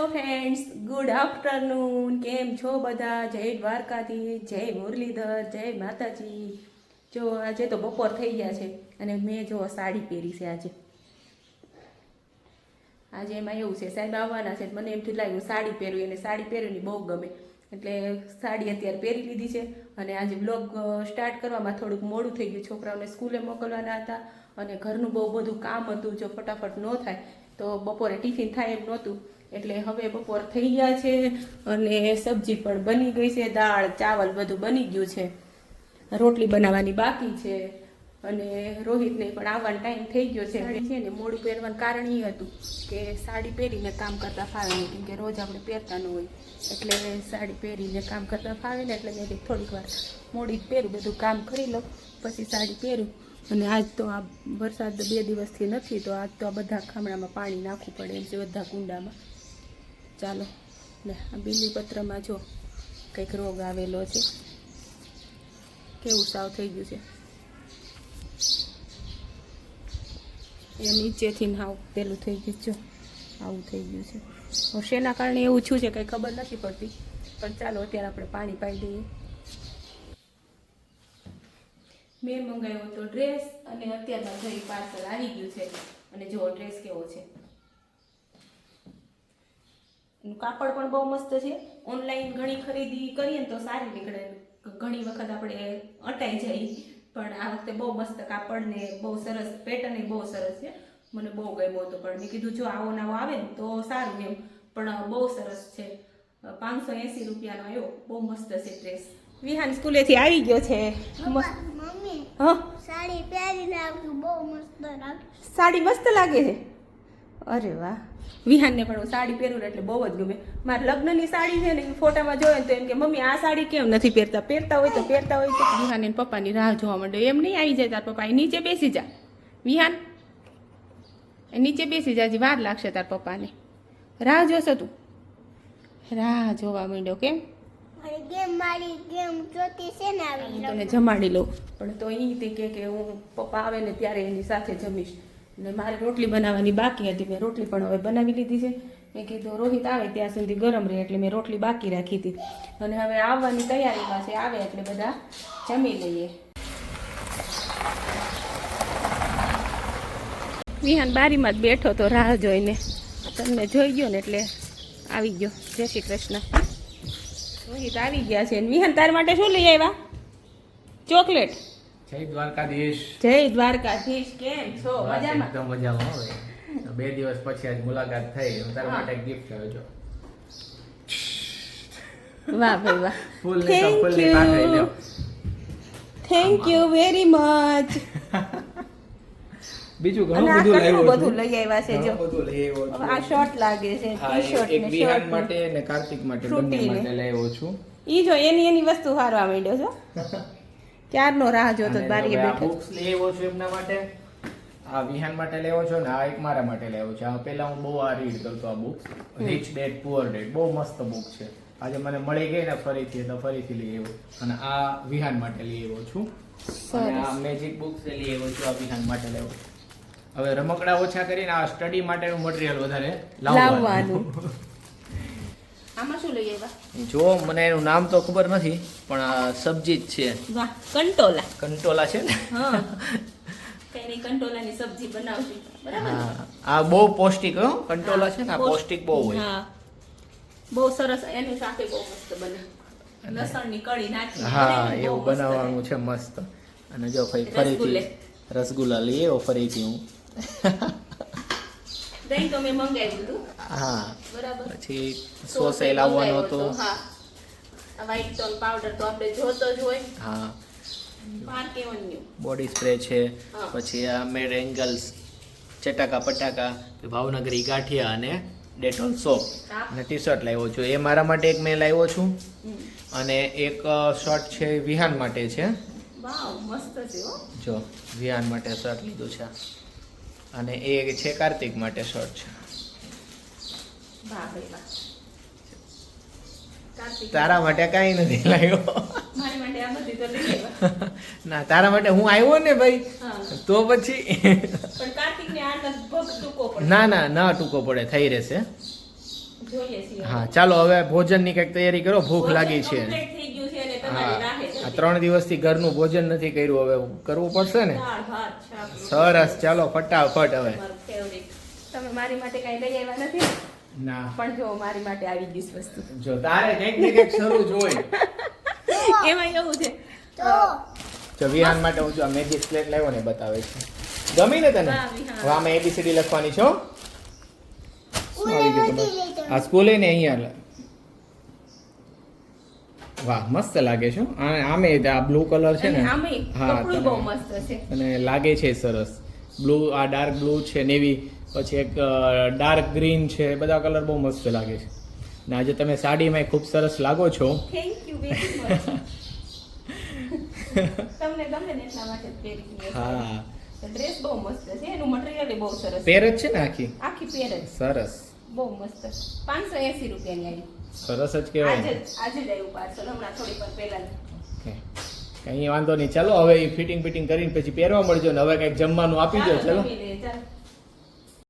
Hello friends good afternoon કેમ છો બધા? જય દ્વારકાથી જય મુરલીધર, જય માતાજી. જો આજે તો બપોર થઈ ગયા છે અને મેં જો સાડી પહેરી છે આજે. આજે એમાં એવું છે, સાહેબ આવવાના છે, મને એમ થયું લાગ્યું સાડી પહેરવી અને સાડી પહેરવીની બહુ ગમે. એટલે સાડી અત્યારે પહેરી લીધી છે અને આજે બ્લોગ સ્ટાર્ટ કરવામાં થોડુંક મોડું થઈ ગયું. છોકરાઓને સ્કૂલે મોકલવાના હતા અને ઘરનું બહુ બધું કામ હતું, જો ફટાફટ ન થાય તો બપોરે ટિફિન થાય એમ નહોતું. એટલે હવે બપોર થઈ ગયા છે અને સબ્જી પણ બની ગઈ છે દાળ ચાવલ બધું બની ગયું છે. રોટલી બનાવવાની બાકી છે અને રોહિતને પણ આવવાનો ટાઈમ થઈ ગયો છે. છે ને મોડું પહેરવાનું કારણ એ હતું કે સાડી પહેરીને કામ કરતા ફાવે નહીં કેમ કે રોજ આપણે પહેરતા ન હોય. એટલે સાડી પહેરીને કામ કરતા ફાવે ને એટલે મેં થોડીક વાર મોડી જ પહેરું બધું કામ કરી લઉં પછી સાડી પહેરું. અને આજ તો આ વરસાદ બે દિવસથી નથી તો આજ તો આ બધા ખામણામાં પાણી નાખવું પડે એમ છે બધા કુંડામાં. ચાલો ને આ બીલીપત્રમાં જો કંઈક રોગ આવેલો છે. કેવું સાવ થઈ ગયું છે. એ નીચેથી હાવ પેલું થઈ ગયું જો, આવું થઈ ગયું છે. હવે શેના કારણે એવું છું છે કંઈ ખબર નથી પડતી. પણ ચાલો, અત્યારે આપણે પાણી પાઈ દઈએ. મેં મંગાવ્યો હતો ડ્રેસ અને અત્યારમાં જઈ પાર્સલ આવી ગયું છે. અને જો, ડ્રેસ કેવો છે. કાપડ પણ બહુ મસ્ત છે. ઓનલાઈન ઘણી ખરીદી કરીએ ને તો સારી નીકળે. ઘણી વખત આપણે અટાઈ જાય. પણ આ વખતે બહુ મસ્ત કાપડ ને બહુ સરસ પેટર્ન બહુ સરસ છે. મને બહુ ગમ્યો હતો પણ મેં કીધું જો આવો નવો આવે ને તો સારું એમ. પણ બહુ સરસ છે. પાંચસો એંસી રૂપિયાનો આવ્યો બહુ મસ્ત છે ડ્રેસ વિહાન સ્કૂલેથી આવી ગયો છે. મમ્મી હા? સાડી પહેરીને આવતું બહુ મસ્ત લાગે. સાડી મસ્ત લાગે છે? અરે વાહ. વિહાનને પણ હું સાડી પહેરું ને એટલે બહુ જ ગમે. મારા લગ્નની સાડી છે ને એ ફોટામાં જોયે ને તો એમ કે મમ્મી આ સાડી કેમ નથી પહેરતા? પહેરતા હોય તો પહેરતા હોય. તો વિહાન એને પપ્પાની રાહ જોવા માંડે એમ નહીં આવી જાય તાર પપ્પા એ નીચે બેસી જા. વિહાન એ નીચે બેસી જા હજી વાર લાગશે તાર પપ્પાને. રાહ જોશો તું? રાહ જોવા માંડ્યો કેમ? મારી ગેમ મારી ગેમ જોતી છે ને આવી હું તને જમાડી લઉં. પણ તો એ તે કહે કે હું પપ્પા આવે ને ત્યારે એની સાથે જમીશ. ને મારે રોટલી બનાવવાની બાકી હતી, મેં રોટલી પણ હવે બનાવી લીધી છે. મેં કીધું, રોહિત આવે ત્યાં સુધી ગરમ રહે, એટલે મેં રોટલી બાકી રાખી હતી. અને હવે આવવાની તૈયારીમાં છે, આવે એટલે બધા જમી લઈએ. વિહાન બારીમાં જ બેઠો તો રાહ જોઈને. તમને જોઈ ગયો ને એટલે આવી ગયો. જય શ્રી કૃષ્ણ. રોહિત આવી ગયા છે. વિહાન તાર માટે શું લઈ આવ્યા? ચોકલેટ. જય દ્વારકાધીશ. જય દ્વારકાધીશ કેમ છો? મજામાં? એકદમ મજામાં હવે બે દિવસ પછી આજ મુલાકાત થઈ. હું તારા માટે ગિફ્ટ લાવ્યો છું. વાહ ભાઈ વાહ. ફૂલ ને તો ની પાકડી લ્યો. થેન્ક યુ વેરી મચ બીજું અને ઘણું બધું લઈ આવ્યો બધું લઈ આવ્યા છે જો. બધું લઈ આવ્યો છું. આ શર્ટ લાગે છે ટી શર્ટ એક ને વિહાન માટે ને કાર્તિક માટે બંને માટે લઈ આવ્યો છું. ઈ જો એની એની વસ્તુ હારવા માંડ્યો છો. ક્યારનો રાહ જોતો બારીએ બેઠો? બુક્સ લેવો છું એમના માટે આ વિહાન માટે લેવો છો ને આ એક મારા માટે લેવો છે. આ પહેલા હું બહુ આ રીડ કરતો આ books rich dad poor dad બહુ મસ્ત બુક છે. આજે મને મળી ગઈ ને ફરીથી તો ફરીથી લઈ આવ્યો. અને આ વિહાન માટે લઈ આવ્યો છું. અને આ મેજિક બુક્સ લઈ આવ્યો છું આ વિહાન માટે લેવો હવે રમકડા ઓછા કરીને આ સ્ટડી માટેનું મટીરિયલ વધારે લાવવાનું. આમાં શું લઈ આવ્યા? જો મને એનું નામ તો ખબર નથી પણ આ સબ્જી જ છે. વાહ કંટોલા. કંટોલા છે ને? હા. કંટોલાની સબ્જી બનાવશું બરાબર? આ બહુ પૌષ્ટિક હો કંટોલા છે ને આ પૌષ્ટિક બહુ હોય. હા. બહુ સરસ એની સાથે બહુ મસ્ત બને. લસણની કળી નાખી. હા એવું બનાવવાનું છે મસ્ત. અને જો ફરી ફરીથી રસગુલ્લા લઈએ ફરીથી હું. દહીં તો મેં મંગાવ્યું હતું. હા. બરાબર. પછી સોસ એ લાવવાનો હતો. હા. વ્હાઈટ ટોન પાવડર તો આપણે જોતો જ હોય. હા. બોડી સ્પ્રે છે. પછી આ મેડ એંગલ્સ ચટાકા પટાકા ભાવનગરી ગાંઠિયા અને ડેટોલ સોપ. અને ટી શર્ટ લાવ્યો છું. એ મારા માટે એક મેં લાવ્યો છું. અને એક શર્ટ છે વિહાન માટે છે. જો વિહાન માટે શર્ટ લીધું છે. અને એ છે કાર્તિક માટે શોર્ટ છે. તારા માટે? કાંઈ નથી લાવ્યો. ના તારા માટે હું આવ્યો ને ભાઈ તો પછી ના ના ના ટૂંકો પડે થઈ રહેશે. હા ચાલો હવે ભોજનની કંઈક તૈયારી કરો ભૂખ લાગી છે. હા. આ ત્રણ દિવસથી ઘરનું ભોજન નથી કર્યું. હવે કરવું પડશે ને? સરસ. ચાલો ફટાફટ હવે. તમે મારી માટે કઈ લઈ આવ્યા નથી? ના. પણ જો મારી માટે આવી ગઈ છે વસ્તુ. જો તારે કંઈક ને કંઈક શરૂ જોઈ એમાં એવું છે. તો જો વિહાન માટે હું જો આ મેજિક સ્લેટ લાવ્યો ને બતાવે છે. ગમી ને તને. હવે આમાં એબીસીડી લખવાની છો? આ સ્કૂલે ને અહીંયા વાહ મસ્ત લાગે છે અને આમે આ બ્લુ કલર છે ને હા, બહુ મસ્ત છે. અને લાગે છે સરસ. બ્લુ આ ડાર્ક બ્લુ છે નેવી પછી એક ડાર્ક ગ્રીન છે બધા કલર બહુ મસ્ત લાગે છે. ને આજે તમે સાડીમાં ખૂબ સરસ લાગો છો. થેન્ક યુ તમને ગમે ને એટલા માટે પહેરી હા. ડ્રેસ બહુ મસ્ત છે. એનું મટીરિયલ બહુ સરસ પેર જ છે. ને આખી? આખી પેર જ. સરસ. બહુ મસ્ત. પાંચસો એસી રૂપિયાની આવી. સરસ જ આજે કહેવાય આજે જ આવ્યું પાર્સલ હમણાં થોડી પર પહેલા. ઓકે. કઈ વાંધો નહીં. ચાલો હવે એ ફિટિંગ ફિટિંગ કરીને પછી પહેરવા મળજો ને. હવે કંઈક જમવાનું આપી દો ચાલો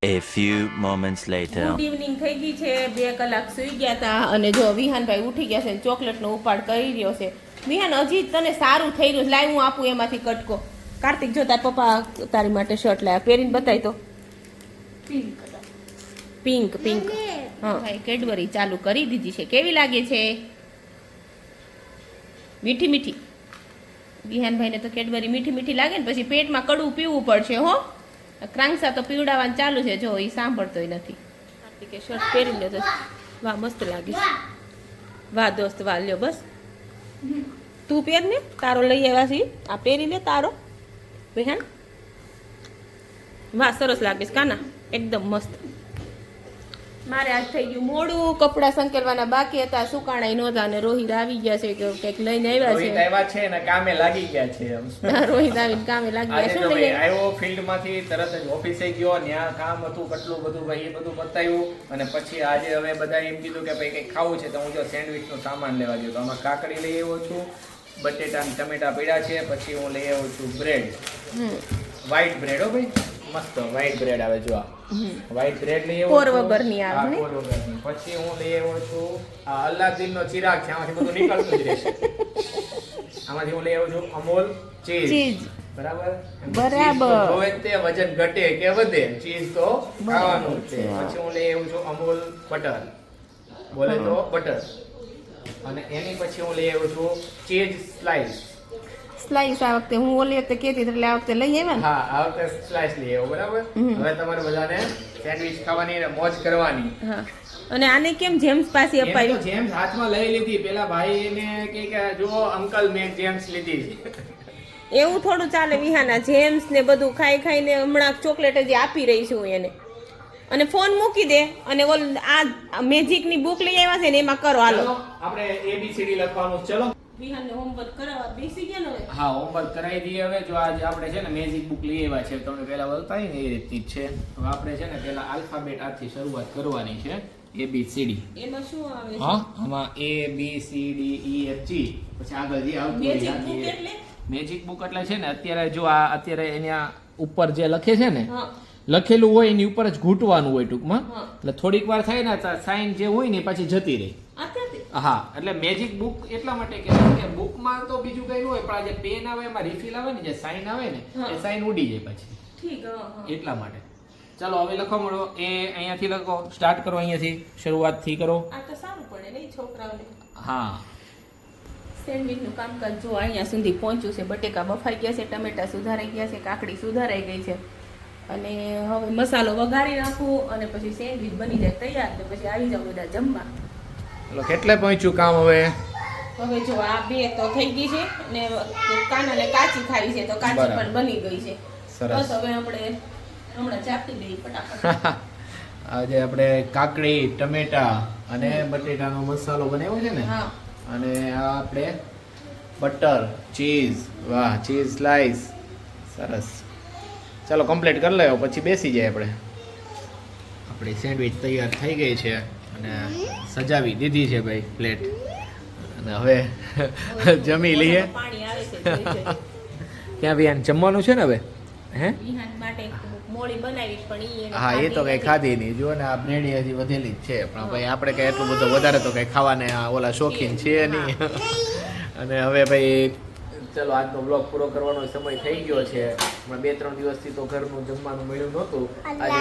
A few moments later. Good evening થઈ ગઈ છે. બે કલાક સુઈ ગયા હતા અને જો વિહાનભાઈ ઉઠી ગયા છે ચોકલેટનો ઉપાડ કરી રહ્યો છે. વિહાન હજી તને સારું થઈ રહ્યું લાય હું આપું એમાંથી કટકો. કાર્તિક જો તાર પપ્પા તારી માટે શર્ટ લાયા. પહેરીને બતાય તો. પિંક પિંક હા ભાઈ કેડબરી ચાલુ કરી દીધી છે. કેવી લાગે છે? મીઠી મીઠી. વિહાનભાઈને તો કેડબરી મીઠી મીઠી લાગે ને પછી પેટમાં કડવું પીવું પડશે હો. ક્રાંકસા તો પીવડાવવાનું ચાલુ છે. જો એ સાંભળતો નથી. કે શર્ટ પહેરી લે તો વાહ મસ્ત લાગે વાહ દોસ્ત વાહ લ્યો બસ. તું પહેર ને તારો લઈ આવ્યા છે. આ પહેરી લે તારો. વિહાન વાહ સરસ લાગે છે કાના. એકદમ મસ્ત. મારે આજ થઈ ગયું મોડું. કપડાં સંકેલવાના બાકી હતા. સુકાણાય નહોતા અને રોહિત આવી ગયા છે કે કંઈક લઈને આવ્યા રોહિત છે આવ્યા છે ને કામે લાગી ગયા છે રોહિત આવીને કામે લાગી ગયા. શું લઈ આવ્યો ફિલ્ડમાંથી તરત જ ઓફિસે ગયો ત્યાં કામ હતું કેટલું બધું ભાઈ એ બધું બતાવ્યું અને પછી આજે હવે બધા એમ કીધું કે ભાઈ કંઈક ખાવું છે તો હું જો સેન્ડવિચનો સામાન લેવા ગયો. તો આમાં કાકડી લઈ આવ્યો છું બટેટા ટમેટા પીડા છે પછી હું લઈ આવ્યો છું બ્રેડ. વ્હાઈટ બ્રેડ હો ભાઈ? મસ્ત વ્હાઈટ બ્રેડ આવે જો આ વ્હાઈટ બ્રેડ લઈ આવ્યો કોર. વગરની આવે ને? કોર વગરની. પછી હું લઈ આવ્યો છું આ અલ્લાદીનનો ચિરાગ છે આમાંથી બધું નીકળતું જ રહેશે આમાંથી હું લઈ આવ્યો છું અમૂલ ચીઝ ચીઝ. બરાબર બરાબર. ચીઝ તો વજન ઘટે કે વધે ચીઝ તો ખાવાનું છે છે. પછી હું લઈ આવ્યો છું અમૂલ બટર બોલે તો બટર અને એની પછી હું લઈ આવ્યો છું ચીઝ સ્લાઈસ સ્લાઈસ આ વખતે હું ઓલી વખતે કહેતી એટલે આ વખતે લઈ આવ્યા ને. હા આ વખતે સ્લાઈસ લઈ આવ્યો બરાબર? હવે તમારે બધાને સેન્ડવિચ ખાવાની અને મોજ કરવાની. હા. અને આને કેમ જેમ્સ પાસે અપાયું જેમ્સ હાથમાં લઈ લીધી. પેલા ભાઈ એને કે કે જો અંકલ મેં જેમ્સ લીધી એવું થોડું ચાલે વિહાના જેમ્સ ને બધું ખાઈ ખાઈને હમણાં ચોકલેટ જ આપી રહી છું એને. અને ફોન મૂકી દે અને ઓલ આ મેજિકની બુક લઈ આવ્યા છે ને એમાં કરો હાલો. આપણે એબીસીડી લખવાનું. ચલો. વિહાનને હોમવર્ક કરાવવા બેસી ગયા ને હવે? હા હોમવર્ક કરાવી દઈએ હવે. જો આજે આપણે છે ને મેજિક બુક લઈ આવ્યા છે તમને પહેલા બતાવી ને એ રીતની જ છે. તો આપણે છે ને પહેલા આલ્ફાબેટ આથી શરૂઆત કરવાની છે એ બી સી ડી એમાં શું આવે છે? હા આમાં A B C D E F G પછી આગળ જે આવતું એટલે? મેજિક બુક એટલે છે ને અત્યારે જો આ અત્યારે એના ઉપર જે લખે છે ને લખેલું હોય એની ઉપર જ ઘૂંટવાનું હોય ટૂંકમાં. એટલે થોડીક વાર થાય ને સાઇન જે હોય ને પછી જતી રહી. હા. એટલે મેજિક બુક એટલા માટે કહેવાય કે બુકમાં તો બીજું કઈ ન હોય પણ આ જે પેન આવે એમાં રિફિલ આવે ને જે સાઈન આવે ને. એ સાઈન ઉડી જાય પછી. ઠીક એટલા માટે. ચાલો હવે લખો મળો. એ અહીંયાથી લખો. સ્ટાર્ટ કરો અહીંયાથી. શરૂઆતથી કરો. આ તો સારું પડે નહીં છોકરાઓને. હા. સેન્ડવિચનું કામકાજ જો અહીંયા સુધી પહોંચ્યું છે બટેકા બફાઈ ગયા છે ટમેટા સુધારાઈ ગયા છે કાકડી સુધારાઈ ગઈ છે. અને હવે મસાલો વઘારી નાખું અને પછી સેન્ડવિચ બની જાય તૈયાર તો પછી આવી જાવ બધા જમવા. ચાલો કેટલે પહોંચ્યું કામ હવે? હવે જો આ બે તો થઈ ગઈ છે ને કાનાને કાચી ખાવી છે તો કાચી પણ બની ગઈ છે. સરસ. બસ હવે આપણે હમણાં ચાપી દઈએ ફટાફટ. આજે આપણે કાકડી ટમેટા અને બટેટાનો મસાલો બનાવ્યો છે ને? અને આ આપણે બટર ચીઝ વાહ ચીઝ સ્લાઈસ સરસ. ચાલો કમ્પ્લીટ કરી લેવો પછી બેસી જાય આપણે. આપણી સેન્ડવિચ તૈયાર થઈ ગઈ છે. અને સજાવી દીધી છે ભાઈ પ્લેટ. અને હવે જમી લઈએ. ક્યાં આને જમવાનું છે ને હવે? હે? વિહાન હા એ તો કઈ ખાધી નહીં. જો ને આ બ્રેડી હજી વધેલી જ છે. પણ ભાઈ આપણે કઈ એટલું બધું વધારે તો કઈ ખાવાને આ ઓલા શોખીન છે નહીં. અને હવે ભાઈ ચલો આજનો બ્લોગ પૂરો કરવાનો સમય થઈ ગયો છે. હમણાં બે ત્રણ દિવસથી તો ઘરનું જમવાનું મળ્યું નહોતું. આજે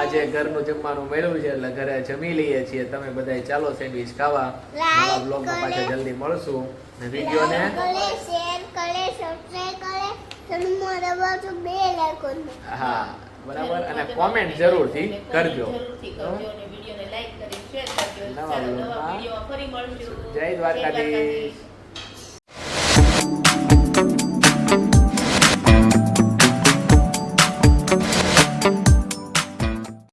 આજે ઘરનું જમવાનું મળ્યું છે એટલે ઘરે જમી લઈએ છીએ. તમે બધા ચાલો સેન્ડવિચ ખાવા. નવા બ્લોગમાં પાછા જલ્દી મળશું. ને વિડીયોને કરે શેર કરે સબસ્ક્રાઇબ કરે. સન્મો દબાવજો બે લાઈકોન. હા બરાબર. અને કોમેન્ટ જરૂરથી કરજો. જરૂરથી કરજો અને વિડીયોને લાઈક કરી શેર કરજો. નવા બ્લોગમાં વિડીયોમાં ફરી મળશું. જય દ્વારકાધીશ.